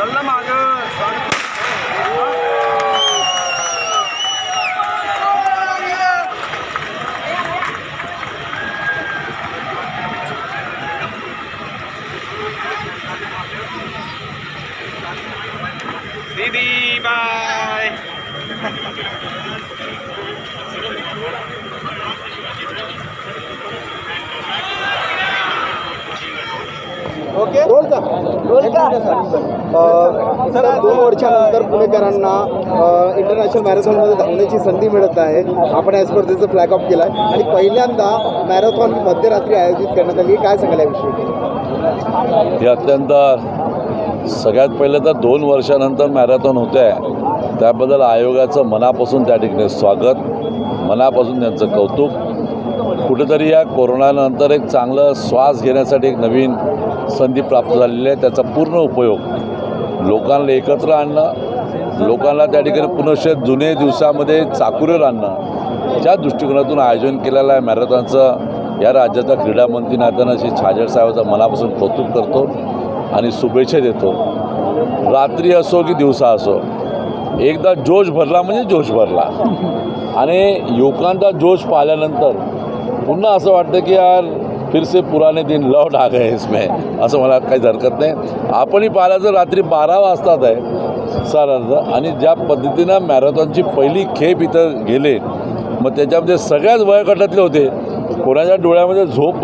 நல்லமாக Didi, bye. Okay? रोल का? रोल का? सर. दोन वर्षानंतर पुणेकरांना इंटरनॅशनल मॅरेथॉनमध्ये धावण्याची संधी मिळत आहे. आपण या स्पर्धेचं फ्लॅग ऑफ केलं आहे आणि पहिल्यांदा मॅरेथॉन मध्यरात्री आयोजित करण्यात आली. काय सांगाल याविषयी? हे अत्यंत सगळ्यात पहिलं तर दोन वर्षानंतर मॅरेथॉन होते आहे त्याबद्दल आयोगाचं मनापासून त्या ठिकाणी स्वागत. मनापासून त्यांचं कौतुक. कुठेतरी या कोरोनानंतर एक चांगलं श्वास घेण्यासाठी एक नवीन संधी प्राप्त झालेली आहे. त्याचा पूर्ण उपयोग लोकांना एकत्र आणणं लोकांना त्या ठिकाणी पुनश्च जुने दिवसामध्ये चाकुरेल आणणं ज्या दृष्टिकोनातून आयोजन केलेलं आहे मॅरेथॉनचं या राज्याचा क्रीडा मंत्री नात्यानं श्री छाजेड साहेबाचं मनापासून कौतुक करतो आणि शुभेच्छा देतो. रात्री असो की दिवसा असो एकदा जोश भरला म्हणजे जोश भरला. आणि युवकांचा जोश पाहिल्यानंतर पुन्हा असं वाटतं की यार फिर से पुराने दिन लौट आ गए इसमें. असं मला काहीच हरकत नाही. आपणही पाहिलं तर रात्री बारा वाजतात आहे साधारणतः आणि ज्या पद्धतीनं मॅरेथॉनची पहिली खेप इथं गेले मग त्याच्यामध्ये सगळ्याच वयोगटातले होते. कोणाच्या डोळ्यामध्ये झोप